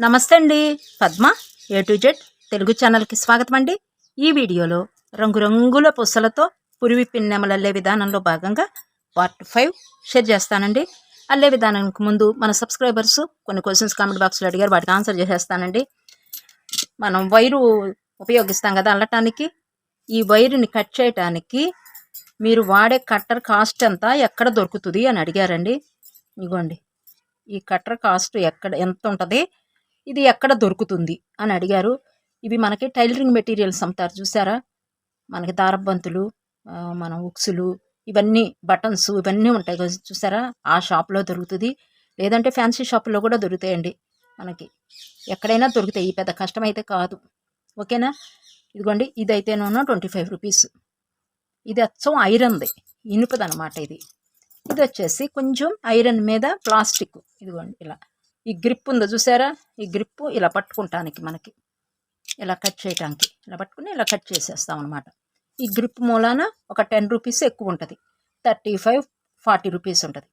నమస్తే అండి. Padma A to Z Telugu ఛానల్కి స్వాగతం అండి. ఈ వీడియోలో రంగురంగుల పుసలతో పురివి నెమలు అల్లే విధానంలో భాగంగా పార్ట్ ఫైవ్ షేర్ చేస్తానండి. అల్లే విధానానికి ముందు మన సబ్స్క్రైబర్స్ కొన్ని క్వశ్చన్స్ కామెంట్ బాక్స్లో అడిగారు వాటికి ఆన్సర్ చేసేస్తానండి. మనం వైరు ఉపయోగిస్తాం కదా అల్లటానికి. ఈ వైరుని కట్ చేయటానికి మీరు వాడే కట్టర్ కాస్ట్ ఎంత ఎక్కడ దొరుకుతుంది అని అడిగారండి. ఇగోండి. ఈ కట్టర్ కాస్ట్ ఎక్కడ ఎంత ఉంటుంది? ఇది ఎక్కడ దొరుకుతుంది? అని అడిగారు. ఇవి మనకి టైలరింగ్ మెటీరియల్స్ అమ్ముతారు చూసారా? మనకి దారబంతులు మన ఉక్సులు ఇవన్నీ బటన్స్ ఇవన్నీ ఉంటాయి చూసారా? ఆ షాప్లో దొరుకుతుంది. లేదంటే ఫ్యాన్సీ షాపుల్లో కూడా దొరుకుతాయండి మనకి. ఎక్కడైనా దొరుకుతాయి. పెద్ద పెద్ద కష్టమైతే కాదు. ఓకేనా? ఇదిగోండి ఇదైతేనూ ట్వంటీ ఫైవ్ రూపీస్. ఇది అచ్చం ఐరన్ది. ఇనుపదనమాట ఇది. ఇది వచ్చేసి కొంచెం ఐరన్ మీద ప్లాస్టిక్. ఇదిగోండి ఇలా. ఈ గ్రిప్ ఉందో చూసారా? ఈ గ్రిప్ ఇలా పట్టుకుంటానికి మనకి. ఇలా కట్ చేయటానికి. ఇలా పట్టుకుని ఇలా కట్ చేసేస్తాం అనమాట ఈ గ్రిప్ మూలాన ఒక టెన్ రూపీస్ ఎక్కువ ఉంటుంది. థర్టీ ఫైవ్ ఫార్టీ రూపీస్ ఉంటుంది.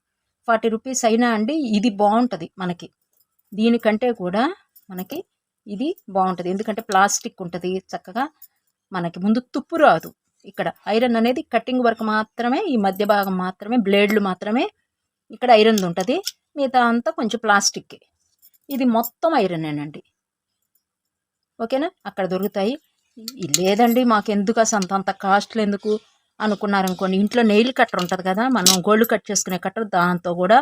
ఫార్టీ రూపీస్ అయినా అండి ఇది బాగుంటుంది మనకి. దీనికంటే కూడా మనకి ఇది బాగుంటుంది. ఎందుకంటే ప్లాస్టిక్ ఉంటుంది చక్కగా. మనకి ముందు తుప్పు రాదు. ఇక్కడ ఐరన్ అనేది కటింగ్ వర్క్ మాత్రమే ఈ మధ్య భాగం మాత్రమే బ్లేడ్లు మాత్రమే. ఇక్కడ ఐరన్ ఉంటుంది. మిగతా అంతా కొంచెం ప్లాస్టిక్ ఇది మొత్తం ఐరనేనండి ఓకేనా? అక్కడ దొరుకుతాయి. లేదండి మాకు ఎందుకు అసలు అంత అంత కాస్ట్లు ఎందుకు అనుకున్నారనుకోండి. ఇంట్లో నెయిల్ కట్టర్ ఉంటుంది కదా మనం గోల్డ్ కట్ చేసుకునే కట్టర్ దాంతో కూడా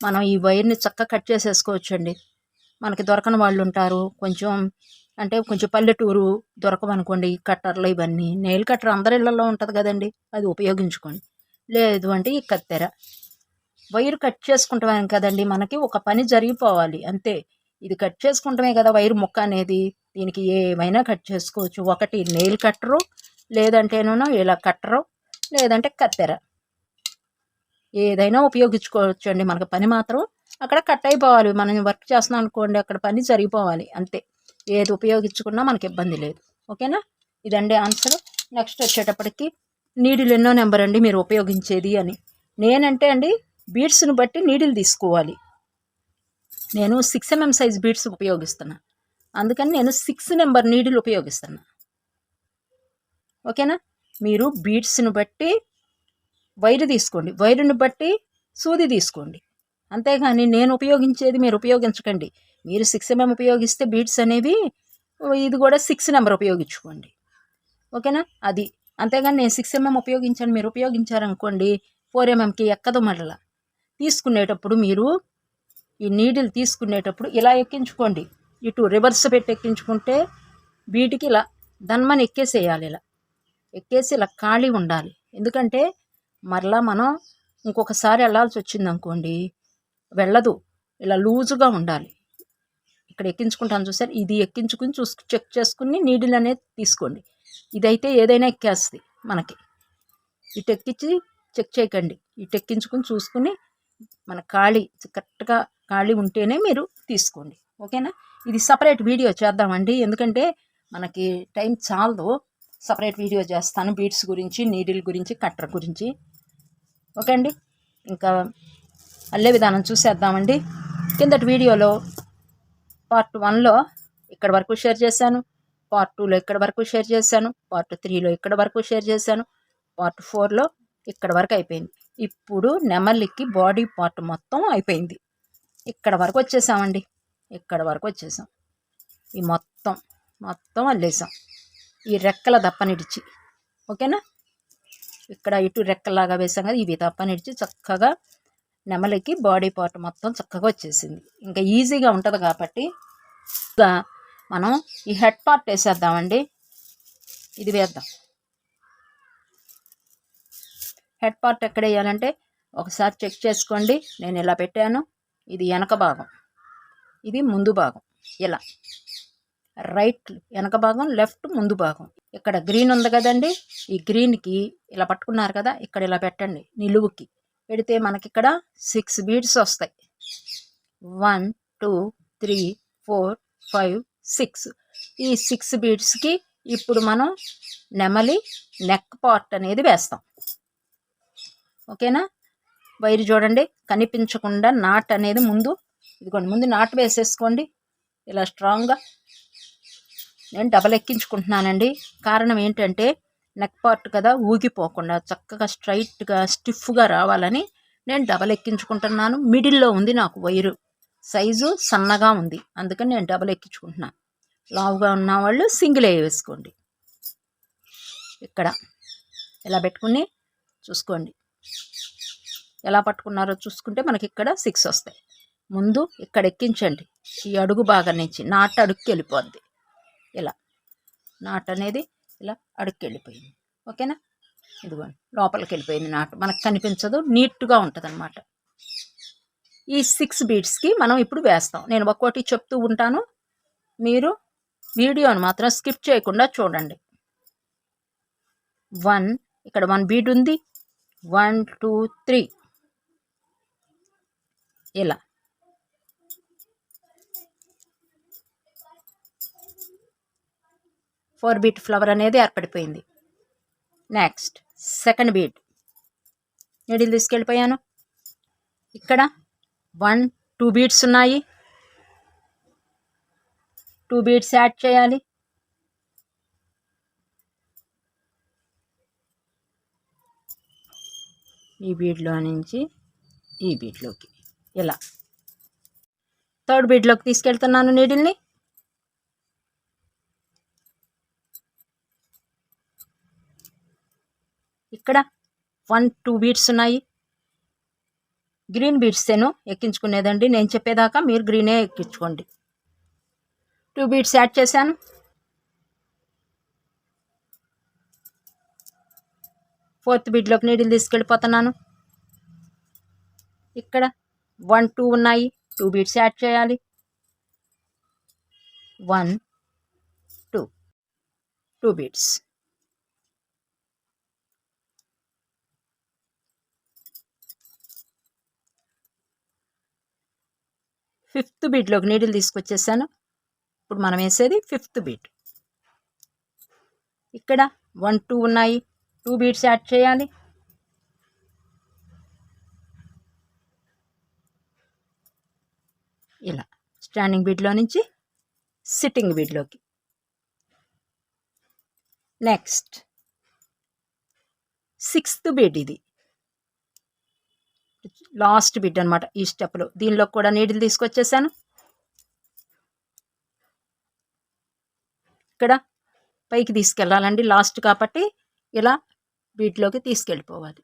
మనం ఈ వైర్ని చక్కగా కట్ చేసేసుకోవచ్చు అండి మనకి దొరకని వాళ్ళు ఉంటారు. కొంచెం అంటే కొంచెం పల్లెటూరు దొరకమనుకోండి కట్టర్లు ఇవన్నీ. నెయిల్ కట్టర్ అందరి ఇళ్ళలో ఉంటుంది కదండి అది ఉపయోగించుకోండి. లేదు అంటే ఈ కత్తెర. వైర్ కట్ చేసుకుంటాం కదండి మనకి ఒక పని జరిగిపోవాలి అంతే. ఇది కట్ చేసుకుంటమే కదా వైర్ ముక్క అనేది. దీనికి ఏమైనా కట్ చేసుకోవచ్చు. ఒకటి నెయిల్ కట్టరు లేదంటేనో ఇలా కట్టరు లేదంటే కత్తెర. ఏదైనా ఉపయోగించుకోవచ్చు అండి మనకు పని మాత్రం. అక్కడ కట్ అయిపోవాలి. మనం వర్క్ చేస్తున్నాం అనుకోండి అక్కడ పని జరిగిపోవాలి అంతే. ఏది ఉపయోగించుకున్నా మనకి ఇబ్బంది లేదు. ఓకేనా? ఇదండి ఆన్సర్. నెక్స్ట్ వచ్చేటప్పటికి నీడిల్ ఎన్నో నెంబర్ అండి మీరు ఉపయోగించేది అని. నేనంటే అండి బీడ్స్ని బట్టి నీడిల్ తీసుకోవాలి. నేను సిక్స్ ఎంఎం సైజ్ బీడ్స్ ఉపయోగిస్తున్నా. అందుకని నేను సిక్స్ నెంబర్ నీడిల్ ఉపయోగిస్తున్నా. ఓకేనా? మీరు బీడ్స్ని బట్టి వైరు తీసుకోండి. వైరుని బట్టి సూది తీసుకోండి. అంతేగాని నేను ఉపయోగించేది మీరు ఉపయోగించకండి. మీరు సిక్స్ ఎంఎం ఉపయోగిస్తే బీడ్స్ అనేవి ఇది కూడా సిక్స్ నెంబర్ ఉపయోగించుకోండి. ఓకేనా? అది. అంతేగాని నేను సిక్స్ ఎంఎం ఉపయోగించాను మీరు ఉపయోగించారనుకోండి ఫోర్ ఎంఎంకి ఎక్కదు మరలా. తీసుకునేటప్పుడు మీరు ఈ నీడిల్ తీసుకునేటప్పుడు ఇలా ఎక్కించుకోండి. ఇటు రివర్స్ పెట్టి ఎక్కించుకుంటే వీటికి ఇలా దన్మని ఎక్కేసేయాలి ఇలా. ఎక్కేసి ఇలా ఖాళీ ఉండాలి. ఎందుకంటే మరలా మనం ఇంకొకసారి వెళ్ళాల్సి వచ్చింది అనుకోండి వెళ్ళదు. ఇలా లూజుగా ఉండాలి. ఇక్కడ ఎక్కించుకుంటాను చూసారు ఇది ఎక్కించుకుని చూసు చెక్ చేసుకుని నీడిల్ అనేది తీసుకోండి. ఇదైతే ఏదైనా ఎక్కేస్తుంది మనకి. ఇటు ఎక్కించి చెక్ చేయకండి. ఇటు ఎక్కించుకుని చూసుకుని మన ఖాళీ కరెక్ట్గా ఖాళీ ఉంటేనే మీరు తీసుకోండి. ఓకేనా? ఇది సపరేట్ వీడియో చేద్దామండి. ఎందుకంటే మనకి టైం చాలదు. సపరేట్ వీడియో చేస్తాను బీట్స్ గురించి నీడిల్ గురించి కట్టర్ గురించి. ఓకే అండి? ఇంకా అల్లే విధానం చూసేద్దామండి. కిందటి వీడియోలో పార్ట్ వన్లో ఇక్కడ వరకు షేర్ చేశాను. పార్ట్ టూలో ఇక్కడ వరకు షేర్ చేశాను. పార్ట్ త్రీలో ఇక్కడ వరకు షేర్ చేశాను. పార్ట్ ఫోర్లో ఇక్కడ వరకు అయిపోయింది. ఇప్పుడు నెమలికి బాడీ పార్ట్ మొత్తం అయిపోయింది. ఇక్కడ వరకు వచ్చేసామండి. ఇక్కడ వరకు వచ్చేసాం. ఈ మొత్తం మొత్తం అల్లేసాం. ఈ రెక్కల దప్పనిడిచి. ఓకేనా? ఇక్కడ ఇటు రెక్కలాగా వేసాం కదా ఇవి దప్పనిడిచి చక్కగా నెమలికి బాడీ పార్ట్ మొత్తం చక్కగా వచ్చేసింది. ఇంకా ఈజీగా ఉంటుంది కాబట్టి మనం ఈ హెడ్ పార్ట్ వేసేద్దామండి. ఇది వేద్దాం. హెడ్ పార్ట్ ఎక్కడ వేయాలంటే ఒకసారి చెక్ చేసుకోండి. నేను ఇలా పెట్టాను ఇది వెనక భాగం. ఇది ముందు భాగం. ఇలా. రైట్ వెనక భాగం లెఫ్ట్ ముందు భాగం. ఇక్కడ గ్రీన్ ఉంది కదండి. ఈ గ్రీన్కి ఇలా పట్టుకున్నారు కదా ఇక్కడ ఇలా పెట్టండి. నిలువుకి. పెడితే మనకి ఇక్కడ సిక్స్ బీడ్స్ వస్తాయి. One two three four five six. ఈ సిక్స్ బీడ్స్కి ఇప్పుడు మనం నెమలి నెక్ పార్ట్ అనేది వేస్తాం. ఓకేనా? వైరు చూడండి. కనిపించకుండా నాట్ అనేది ముందు. ఇదిగోండి ముందు నాట్ వేసేసుకోండి. ఇలా స్ట్రాంగ్గా. నేను డబల్ ఎక్కించుకుంటున్నానండి. కారణం ఏంటంటే నెక్ పార్ట్ కదా ఊగిపోకుండా చక్కగా స్ట్రైట్గా స్టిఫ్గా రావాలని నేను డబల్ ఎక్కించుకుంటున్నాను. మిడిల్లో ఉంది నాకు వైరు. సైజు సన్నగా ఉంది. అందుకని నేను డబల్ ఎక్కించుకుంటున్నాను. లావుగా ఉన్న వాళ్ళు సింగిల్ వేసుకోండి. ఇక్కడ. ఇలా పెట్టుకుని చూసుకోండి. ఎలా పట్టుకున్నారో చూసుకుంటే మనకి ఇక్కడ సిక్స్ వస్తాయి. ముందు ఇక్కడ ఎక్కించండి. ఈ అడుగు భాగం నుంచి నాట అడుక్కి వెళ్ళిపోద్ది. ఇలా. నాట్ అనేది ఇలా అడుక్కి వెళ్ళిపోయింది. ఓకేనా? ఇదిగోండి. లోపలికి వెళ్ళిపోయింది నాటు. మనకు కనిపించదు. నీట్గా ఉంటుంది అనమాట ఈ సిక్స్ బీట్స్కి మనం ఇప్పుడు వేస్తాం. నేను ఒక్కోటి చెప్తూ ఉంటాను. మీరు వీడియోని మాత్రం స్కిప్ చేయకుండా చూడండి. వన్ ఇక్కడ వన్ బీట్ ఉంది. One two three. ఇలా. ఫోర్ బీట్ ఫ్లవర్ అనేది ఏర్పడిపోయింది. Next second bead. నీడిల్ తీసుకెళ్ళిపోయాను. ఇక్కడ వన్ టూ బీట్స్ ఉన్నాయి. టూ బీట్స్ యాడ్ చేయాలి. ఈ బీడ్లో నుంచి ఈ బీడ్లోకి ఇలా. థర్డ్ బీడ్లోకి తీసుకెళ్తున్నాను నీడిల్ని. ఇక్కడ వన్ టూ బీట్స్ ఉన్నాయి. గ్రీన్ బీట్సేను ఎక్కించుకునేదండి. నేను చెప్పేదాకా మీరు గ్రీనే ఎక్కించుకోండి. టూ బీట్స్ యాడ్ చేశాను. ఫోర్త్ బీడ్లోకి నీడిల్ తీసుకెళ్ళిపోతున్నాను. ఇక్కడ వన్ టూ ఉన్నాయి. టూ బీట్స్ యాడ్ చేయాలి. One two two beads fifth బీట్లోకి needle తీసుకొచ్చేసాను. ఇప్పుడు మనం వేసేది ఫిఫ్త్ బీట్ ఇక్కడ వన్ టూ ఉన్నాయి. టూ బీట్స్ యాడ్ చేయాలి. ఇలా స్టాండింగ్ బీడ్లో నుంచి సిట్టింగ్ బీడ్లోకి నెక్స్ట్ సిక్స్త్ బీట్ ఇది. లాస్ట్ బిడ్ అనమాట ఈ స్టెప్లో దీనిలో కూడా నీడిల్ తీసుకొచ్చేసాను. ఇక్కడ పైకి తీసుకెళ్ళాలండి లాస్ట్ కాబట్టి. ఇలా వీటిలోకి తీసుకెళ్ళిపోవాలి.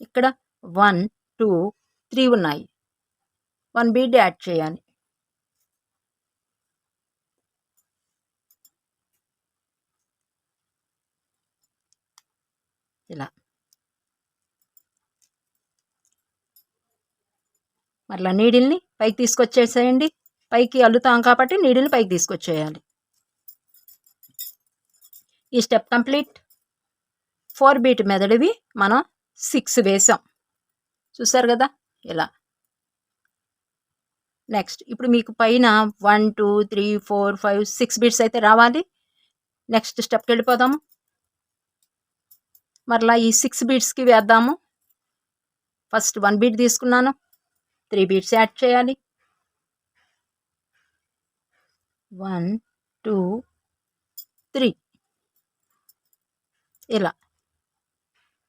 ఇక్కడ వన్ టూ త్రీ ఉన్నాయి. వన్ బీడ్ యాడ్ చేయాలి. ఇలా. మరలా నీడిల్ని పైకి తీసుకొచ్చేసేయండి. పైకి అల్లుతాం కాబట్టి నీడిల్ని పైకి తీసుకొచ్చేయాలి. ఈ స్టెప్ కంప్లీట్ ఫోర్ బీట్ మెదడివి మనం సిక్స్ వేసాం. చూసారు కదా? ఇలా. నెక్స్ట్ ఇప్పుడు మీకు పైన one two three four five six beads అయితే రావాలి. నెక్స్ట్ స్టెప్కి వెళ్ళిపోదాము మరలా ఈ సిక్స్ బీట్స్కి వేద్దాము. ఫస్ట్ వన్ బీట్ తీసుకున్నాను. త్రీ బీట్స్ యాడ్ చేయాలి. వన్ టూ త్రీ ఇలా.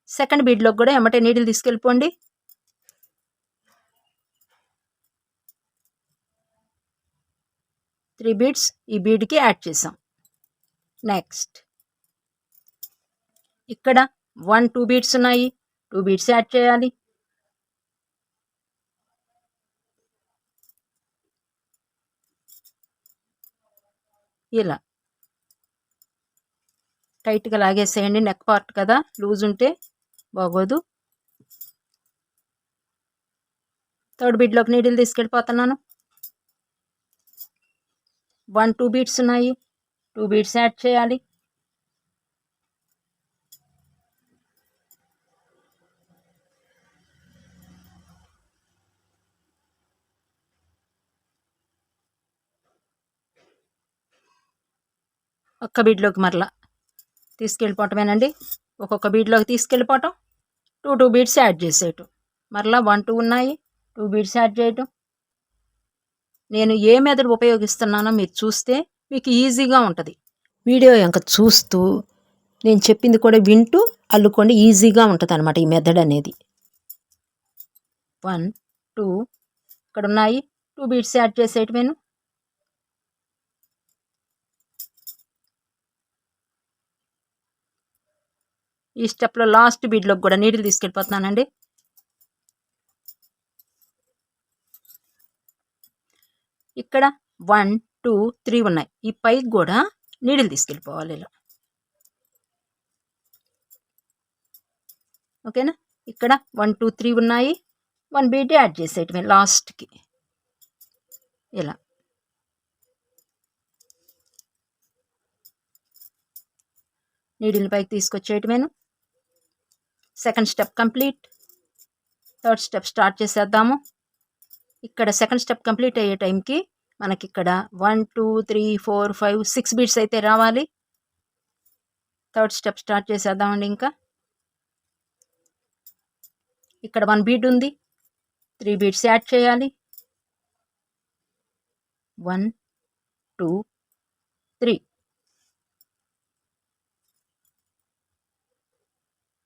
సెకండ్ బీడ్లోకి కూడా ఎమ్మటే నీటిని తీసుకెళ్ళిపోండి. త్రీ బీడ్స్ ఈ బీడ్కి యాడ్ చేసాం. నెక్స్ట్. ఇక్కడ వన్ టూ బీడ్స్ ఉన్నాయి. టూ బీడ్స్ యాడ్ చేయాలి. ఇలా. టైట్గా లాగేసేయండి నెక్ పార్ట్ కదా లూజ్ ఉంటే బాగోదు. థర్డ్ బీడ్లోకి నీడిల్ తీసుకెళ్ళిపోతున్నాను. వన్ టూ బీట్స్ ఉన్నాయి. టూ బీట్స్ యాడ్ చేయాలి. ఒక్క బీడ్లోకి మరలా. తీసుకెళ్ళిపోవటమేనండి. ఒక్కొక్క బీడ్లోకి తీసుకెళ్ళిపోవటం. Two two beads add చేసేయటం. మరలా వన్ టూ ఉన్నాయి. టూ బీడ్స్ యాడ్ చేయటం. నేను ఏ మెథడ్ ఉపయోగిస్తున్నానో మీరు చూస్తే మీకు ఈజీగా ఉంటుంది. వీడియో ఇంకా చూస్తూ నేను చెప్పింది కూడా వింటూ అల్లుకోండి. ఈజీగా ఉంటుంది అనమాట ఈ మెథడ్ అనేది. వన్ టూ ఇక్కడ ఉన్నాయి టూ బీట్స్ యాడ్ చేసేయటమేను. ఈ స్టెప్లో లాస్ట్ బీడ్లోకి కూడా నీడిల్ తీసుకెళ్ళిపోతున్నానండి. ఇక్కడ వన్ టూ త్రీ ఉన్నాయి. ఈ పైకి కూడా నీడిల్ తీసుకెళ్ళిపోవాలి ఇలా. ఓకేనా? ఇక్కడ వన్ టూ త్రీ ఉన్నాయి. వన్ బీట్ యాడ్ చేసేయటమే లాస్ట్కి. ఇలా. నీడిల్ పైకి తీసుకొచ్చేయటమేను. Second step complete. Third step start చేసేద్దాము. ఇక్కడ సెకండ్ స్టెప్ కంప్లీట్ అయ్యే టైంకి మనకి ఇక్కడ one two three four five six beads అయితే రావాలి. థర్డ్ స్టెప్ స్టార్ట్ చేసేద్దామండి ఇంకా. ఇక్కడ వన్ బీట్ ఉంది. త్రీ బీట్స్ యాడ్ చేయాలి. One two three.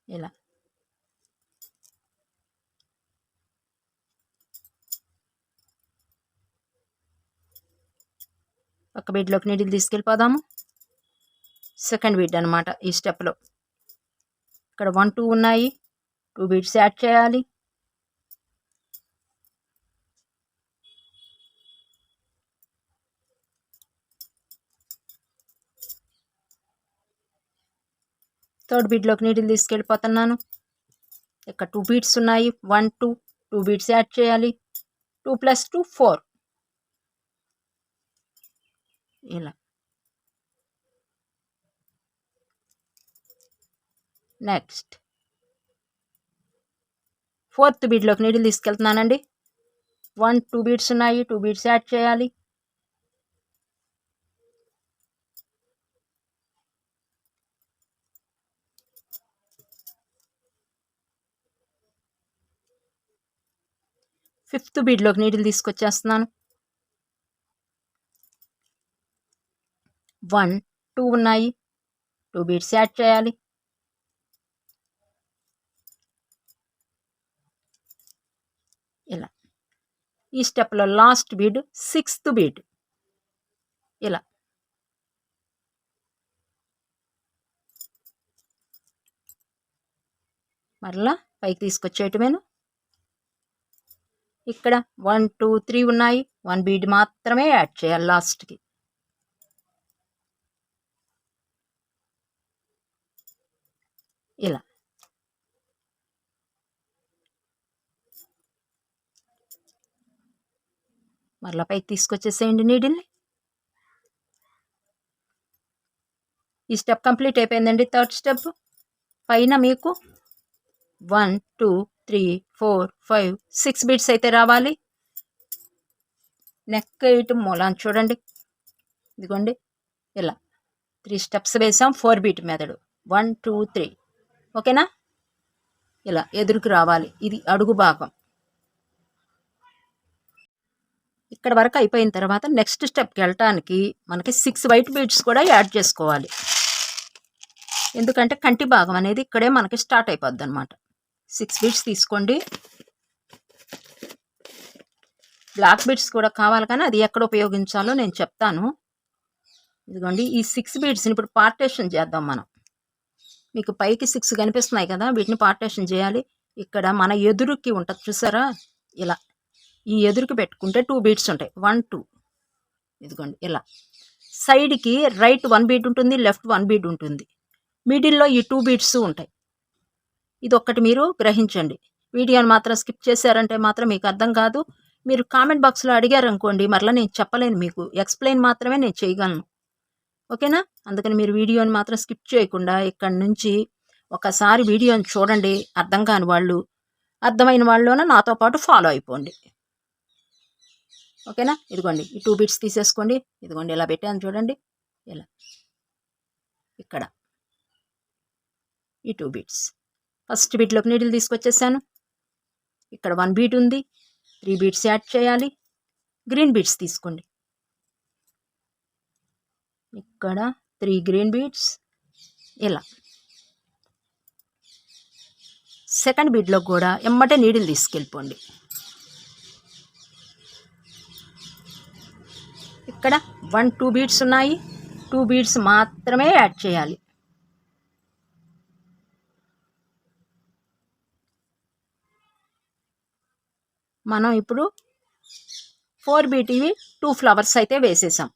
ఇలా. పక్క బెడ్లోకి నీడిల్ తీసుకెళ్ళిపోదాము. సెకండ్ బీడ్ అనమాట ఈ స్టెప్లో. ఇక్కడ వన్ టూ ఉన్నాయి. టూ బీడ్స్ యాడ్ చేయాలి. థర్డ్ బీడ్లోకి నీడిల్ తీసుకెళ్ళిపోతున్నాను. ఇక్కడ టూ బీట్స్ ఉన్నాయి. One two two beads add చేయాలి. Two plus two four. ఇలా. నెక్స్ట్ ఫోర్త్ బీడ్లోకి నీడిల్ తీసుకెళ్తున్నానండి. వన్ టూ బీట్స్ ఉన్నాయి. టూ బీట్స్ యాడ్ చేయాలి. ఫిఫ్త్ బీడ్లోకి నీడిల్ తీసుకొచ్చేస్తున్నాను. వన్ టూ ఉన్నాయి. టూ బీట్స్ యాడ్ చేయాలి. ఇలా. ఈ స్టెప్లో లాస్ట్ బీడ్ సిక్స్త్ బీడ్ ఇలా. మరలా పైకి తీసుకొచ్చేయటమేను. ఇక్కడ వన్ టూ త్రీ ఉన్నాయి. వన్ బీడ్ మాత్రమే యాడ్ చేయాలి లాస్ట్కి. ఇలా. మరలా పైకి తీసుకొచ్చేసేయండి నీడిల్ని. ఈ స్టెప్ కంప్లీట్ అయిపోయిందండి థర్డ్ స్టెప్. పైన మీకు one two three four five six beads అయితే రావాలి. నెక్ ఇటు మూలాన్ని చూడండి. ఇదిగోండి. ఇలా. త్రీ స్టెప్స్ వేసాం. ఫోర్ బీట్ మెదడు. One two three. ఓకేనా? ఇలా ఎదురుకు రావాలి. ఇది అడుగు భాగం. ఇక్కడ వరకు అయిపోయిన తర్వాత నెక్స్ట్ స్టెప్కి వెళ్ళటానికి మనకి సిక్స్ వైట్ బీడ్స్ కూడా యాడ్ చేసుకోవాలి. ఎందుకంటే కంటి భాగం అనేది ఇక్కడే మనకి స్టార్ట్ అయిపోద్ది అనమాట సిక్స్ బీడ్స్ తీసుకోండి. బ్లాక్ బీడ్స్ కూడా కావాలి కానీ అది ఎక్కడ ఉపయోగించాలో నేను చెప్తాను. ఇదిగోండి ఈ సిక్స్ బీడ్స్ని ఇప్పుడు పార్టేషన్ చేద్దాం మనం. మీకు పైకి సిక్స్ కనిపిస్తున్నాయి కదా వీటిని పార్టేషన్ చేయాలి. ఇక్కడ మన ఎదురుకి ఉంటుంది చూసారా? ఇలా. ఈ ఎదురుకి పెట్టుకుంటే టూ బీట్స్ ఉంటాయి. వన్ టూ ఇదిగోండి ఇలా. సైడ్కి రైట్ వన్ బీట్ ఉంటుంది లెఫ్ట్ వన్ బీట్ ఉంటుంది. మిడిల్లో ఈ టూ బీట్స్ ఉంటాయి. ఇది ఒక్కటి మీరు గ్రహించండి. వీడియోని మాత్రం స్కిప్ చేశారంటే మాత్రం మీకు అర్థం కాదు. మీరు కామెంట్ బాక్స్లో అడిగారనుకోండి మరలా నేను చెప్పలేను మీకు. ఎక్స్ప్లెయిన్ మాత్రమే నేను చేయగలను. ఓకేనా? అందుకని మీరు వీడియోని మాత్రం స్కిప్ చేయకుండా ఇక్కడ నుంచి ఒకసారి వీడియోని చూడండి. అర్థం కాని వాళ్ళు అర్థమైన వాళ్ళలోనే నాతో పాటు ఫాలో అయిపోండి. ఓకేనా? ఇదిగోండి ఈ టూ బిట్స్ తీసేసుకోండి. ఇదిగోండి ఇలా పెట్టాను చూడండి. ఇలా. ఇక్కడ. ఈ టూ బీట్స్ ఫస్ట్ బీట్లోకి నీడిల్ తీసుకొచ్చేసాను. ఇక్కడ వన్ బీట్ ఉంది. త్రీ బీట్స్ యాడ్ చేయాలి. గ్రీన్ బీట్స్ తీసుకోండి. ఇక్కడ త్రీ గ్రీన్ బీట్స్. ఇలా. సెకండ్ బీడ్లో కూడా ఎమ్మటే నీడిల్ తీసుకెళ్ళిపోండి. ఇక్కడ వన్ టూ బీడ్స్ ఉన్నాయి. టూ బీడ్స్ మాత్రమే యాడ్ చేయాలి. మనం ఇప్పుడు ఫోర్ బీటీవి టూ ఫ్లవర్స్ అయితే వేసేసాం.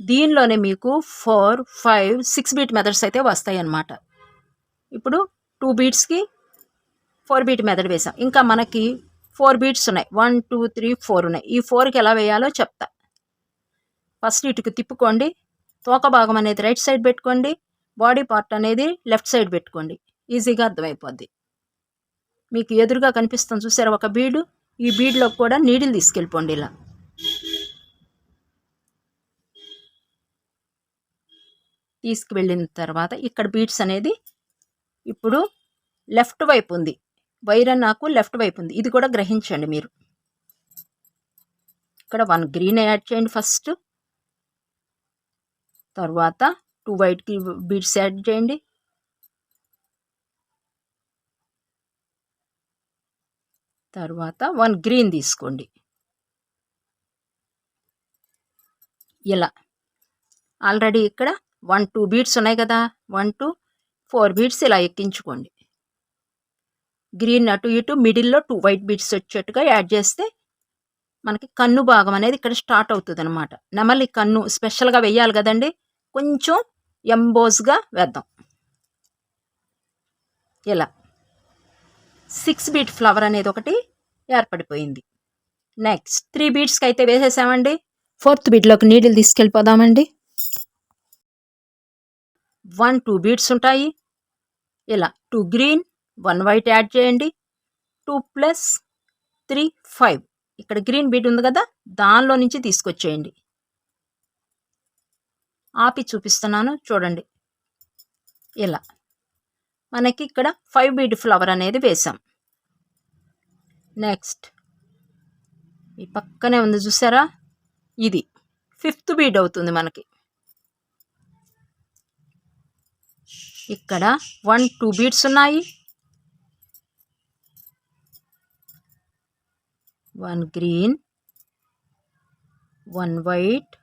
దీనిలోనే మీకు four five six beat methods అయితే వస్తాయి అన్నమాట ఇప్పుడు టూ బీట్స్కి ఫోర్ బీట్ మెథడ్ వేసాం ఇంకా మనకి ఫోర్ బీట్స్ ఉన్నాయి. వన్ టూ త్రీ ఫోర్ ఉన్నాయి. ఈ ఫోర్కి ఎలా వేయాలో చెప్తా. ఫస్ట్ ఇటుకు తిప్పుకోండి. తోక భాగం అనేది రైట్ సైడ్ పెట్టుకోండి. బాడీ పార్ట్ అనేది లెఫ్ట్ సైడ్ పెట్టుకోండి. ఈజీగా అర్థమైపోద్ది. మీకు ఎదురుగా కనిపిస్తుంది చూసారా ఒక బీడు? ఈ బీడ్లో కూడా నీడిల్ తీసుకెళ్ళిపోండి ఇలా. తీసుకువెళ్ళిన తర్వాత ఇక్కడ బీడ్స్ అనేది ఇప్పుడు లెఫ్ట్ వైపు ఉంది. వైర్ నాకు లెఫ్ట్ వైపు ఉంది. ఇది కూడా గ్రహించండి మీరు. ఇక్కడ వన్ గ్రీన్ యాడ్ చేయండి ఫస్ట్. తర్వాత టూ వైట్కి బీడ్స్ యాడ్ చేయండి. తర్వాత వన్ గ్రీన్ తీసుకోండి. ఇలా. ఆల్రెడీ ఇక్కడ వన్ టూ బీట్స్ ఉన్నాయి కదా. వన్ టూ ఫోర్ బీట్స్ ఇలా ఎక్కించుకోండి. గ్రీన్ అటు ఇటు మిడిల్లో టూ వైట్ బీడ్స్ వచ్చేట్టుగా యాడ్ చేస్తే మనకి కన్ను భాగం అనేది ఇక్కడ స్టార్ట్ అవుతుంది అనమాట నెమలి కన్ను స్పెషల్గా వెయ్యాలి కదండి. కొంచెం ఎంబోస్గా వేద్దాం. ఇలా. సిక్స్ బీట్ ఫ్లవర్ అనేది ఒకటి ఏర్పడిపోయింది. నెక్స్ట్ త్రీ బీట్స్కి అయితే వేసేసామండి. ఫోర్త్ బీట్లోకి నీడిల్ తీసుకెళ్ళిపోదామండి. వన్ టూ బీట్స్ ఉంటాయి. ఇలా two green one white add చేయండి. Two plus three five. ఇక్కడ గ్రీన్ బీట్ ఉంది కదా దానిలో నుంచి తీసుకొచ్చేయండి. ఆపి చూపిస్తున్నాను చూడండి. ఇలా మనకి ఇక్కడ ఫైవ్ బీడ్ ఫ్లవర్ అనేది వేసాం. నెక్స్ట్ ఈ పక్కనే ఉంది చూసారా? ఇది ఫిఫ్త్ బీడ్ అవుతుంది మనకి. ఇక్కడ వన్ టూ బీడ్స్ ఉన్నాయి. One green one white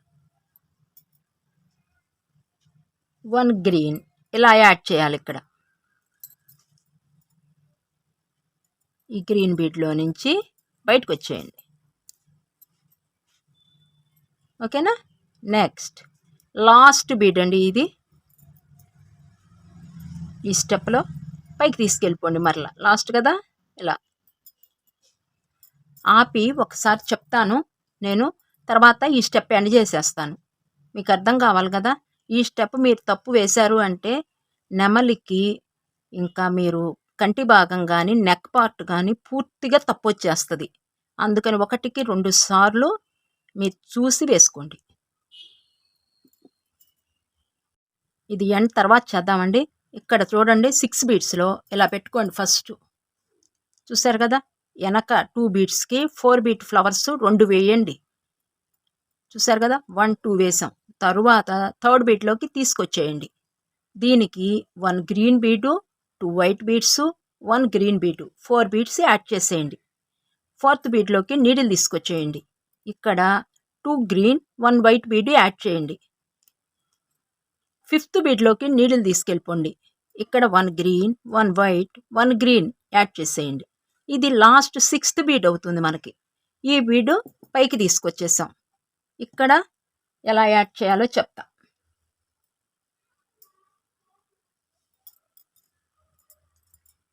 one green. ఇలా యాడ్ చేయాలి ఇక్కడ. ఈ గ్రీన్ బీడ్లో నుంచి బయటకు వచ్చేయండి. ఓకేనా? నెక్స్ట్. లాస్ట్ బీడ్ అండి ఇది. ఈ స్టెప్లో పైకి తీసుకెళ్ళిపోండి మరలా. లాస్ట్ కదా? ఇలా. ఆపి ఒకసారి చెప్తాను. నేను తర్వాత ఈ స్టెప్ ఎండ్ చేసేస్తాను. మీకు అర్థం కావాలి కదా? ఈ స్టెప్ మీరు తప్పు వేశారు అంటే నెమలికి ఇంకా మీరు కంటి భాగం కానీ నెక్ పార్ట్ కానీ పూర్తిగా తప్పు వచ్చేస్తుంది. అందుకని ఒకటికి రెండు సార్లు మీరు చూసి వేసుకోండి. ఇది ఎండ్ తర్వాత చేద్దామండి. ఇక్కడ చూడండి సిక్స్ బీట్స్లో ఇలా పెట్టుకోండి ఫస్ట్ చూసారు కదా? వెనక టూ బీట్స్కి ఫోర్ బీట్ ఫ్లవర్స్ రెండు వేయండి. చూసారు కదా? వన్ టూ వేసాం. తరువాత థర్డ్ బీట్లోకి తీసుకొచ్చేయండి. దీనికి one green bead two white beads one green bead four beads add చేసేయండి. ఫోర్త్ బీట్లోకి నీడిల్ తీసుకొచ్చేయండి. ఇక్కడ two green one white bead add చేయండి. ఫిఫ్త్ బీడ్లోకి నీడిల్ తీసుకెళ్ళిపోండి. ఇక్కడ one green one white one green add చేసేయండి. ఇది లాస్ట్ సిక్స్త్ బీడ్ అవుతుంది మనకి. ఈ బీడు పైకి తీసుకొచ్చేసాం. ఇక్కడ ఎలా యాడ్ చేయాలో చెప్తా.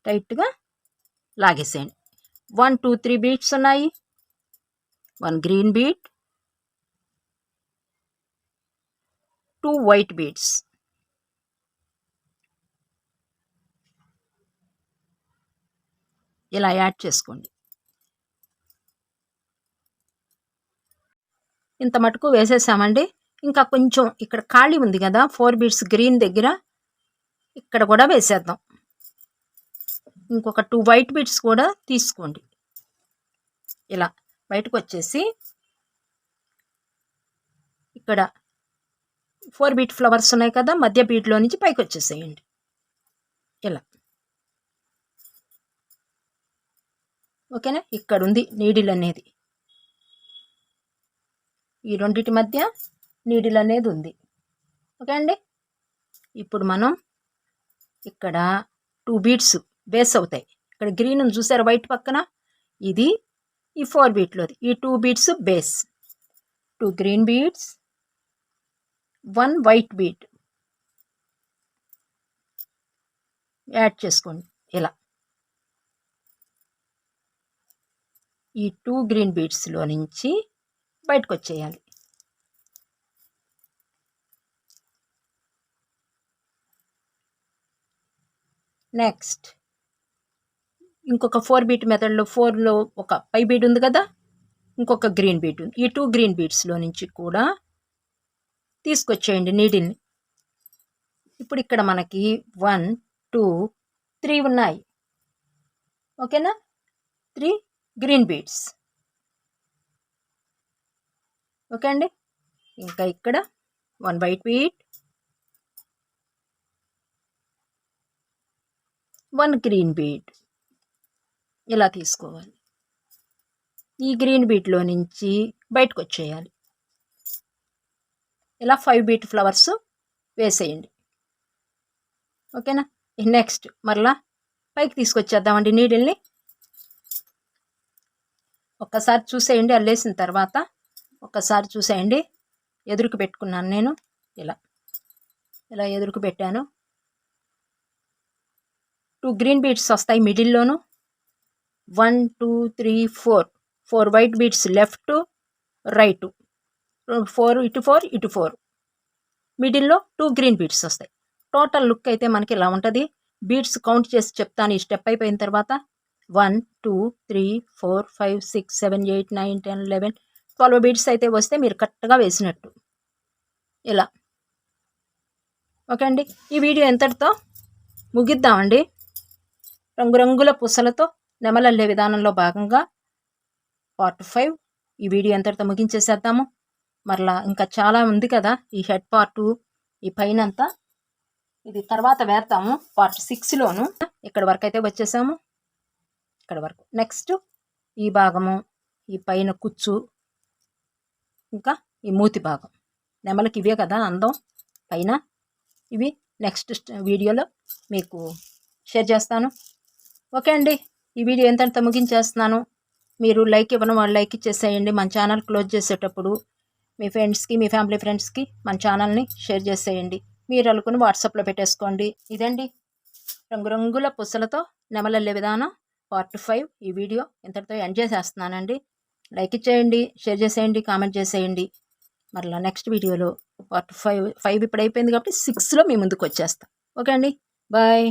టైట్గా లాగేసేయండి. వన్ టూ త్రీ బీట్స్ ఉన్నాయి. One green bead two white beads ఇలా యాడ్ చేసుకోండి. ఇంత మటుకు వేసేసామండి. ఇంకా కొంచెం ఇక్కడ ఖాళీ ఉంది కదా ఫోర్ బీట్స్ గ్రీన్ దగ్గర ఇక్కడ కూడా వేసేద్దాం. ఇంకొక టూ వైట్ బీట్స్ కూడా తీసుకోండి. ఇలా బయటకు వచ్చేసి ఇక్కడ ఫోర్ బీట్ ఫ్లవర్స్ ఉన్నాయి కదా మధ్య బీట్లో నుంచి పైకి వచ్చేసేయండి ఇలా. ఓకేనా? ఇక్కడ ఉంది నీడిల్ అనేది ఈ రెండిటి మధ్య నీడిల్ అనేది ఉంది. ఓకే అండి? ఇప్పుడు మనం ఇక్కడ టూ బీట్స్ బేస్ అవుతాయి. ఇక్కడ గ్రీన్ చూసారు? వైట్ పక్కన. ఇది ఈ ఫోర్ బీట్లోది ఈ two beads base two green beads one white bead add చేసుకోండి. ఇలా. ఈ టూ గ్రీన్ బీడ్స్లో నుంచి బయటకు వచ్చేయాలి నెక్స్ట్ ఇంకొక ఫోర్ బీట్ మెథడ్లో ఫోర్లో ఒక పై బీట్ ఉంది కదా ఇంకొక గ్రీన్ బీట్ ఉంది. ఈ టూ గ్రీన్ బీట్స్లో నుంచి కూడా తీసుకొచ్చేయండి నీడిల్ని. ఇప్పుడు ఇక్కడ మనకి వన్ టూ త్రీ ఉన్నాయి. ఓకేనా? Three green beats. ఓకే అండి? ఇంకా ఇక్కడ one white bead one green bead. ఇలా తీసుకోవాలి. ఈ గ్రీన్ బీట్లో నుంచి బయటకు వచ్చేయాలి. ఇలా ఫైవ్ బీట్ ఫ్లవర్స్ వేసేయండి. ఓకేనా? నెక్స్ట్ మరలా పైకి తీసుకొచ్చేద్దామండి నీడిల్ని. ఒక్కసారి చూసేయండి అల్లేసిన తర్వాత ఒక్కసారి చూసేయండి. ఎదురుకు పెట్టుకున్నాను నేను. ఇలా. ఇలా ఎదురుకు పెట్టాను. టూ గ్రీన్ బీట్స్ వస్తాయి మిడిల్లోను. One two three four. Four white beads left right. Four ఇటు ఫోర్ ఇటు ఫోర్. మిడిల్లో టూ గ్రీన్ బీట్స్ వస్తాయి. టోటల్ లుక్ అయితే మనకి ఇలా ఉంటుంది. బీట్స్ కౌంట్ చేసి చెప్తాను ఈ స్టెప్ అయిపోయిన తర్వాత. One two three four five six seven eight nine ten eleven twelve beads అయితే వస్తే మీరు కరెక్ట్గా వేసినట్టు. ఇలా. ఓకే అండి ఈ వీడియో ఎంతటితో? ముగిద్దామండి. రంగురంగుల పూసలతో నెమలల్లే విధానంలో భాగంగా పార్ట్ ఫైవ్. ఈ వీడియో ఎంతటితో ముగించేసేద్దాము? మరలా ఇంకా చాలా ఉంది కదా ఈ హెడ్ పార్టు ఈ పైన అంతా ఇది తర్వాత వేద్దాము పార్ట్ సిక్స్లోను. ఇక్కడ వరకు అయితే వచ్చేసాము. ఇక్కడ వరకు. నెక్స్ట్ ఈ భాగము ఈ పైన కుచ్చు ఇంకా ఈ మూతి భాగం. నెమలకి ఇవే కదా అందం పైన. ఇవి నెక్స్ట్ వీడియోలో మీకు షేర్ చేస్తాను. ఓకే అండి ఈ వీడియో ఎంతంత ముగించేస్తున్నాను. మీరు లైక్ ఇవ్వడం వాళ్ళు లైక్ ఇచ్చేసేయండి. మన ఛానల్ క్లోజ్ చేసేటప్పుడు మీ ఫ్రెండ్స్కి మీ ఫ్యామిలీ ఫ్రెండ్స్కి మన ఛానల్ని షేర్ చేసేయండి. మీరు అనుకుని వాట్సాప్లో పెట్టేసుకోండి. ఇదండి రంగురంగుల పుసలతో నెమలల్లే విధానం. పార్ట్ ఫైవ్ ఈ వీడియో. ఇంతటితో ఎండ్ చేసేస్తున్నానండి. లైక్ ఇచ్చేయండి షేర్ చేసేయండి కామెంట్ చేసేయండి. మరలా నెక్స్ట్ వీడియోలో పార్ట్ ఫైవ్ ఫైవ్ ఇప్పుడు అయిపోయింది కాబట్టి సిక్స్లో మీ ముందుకు వచ్చేస్తాం. ఓకే అండి. బాయ్.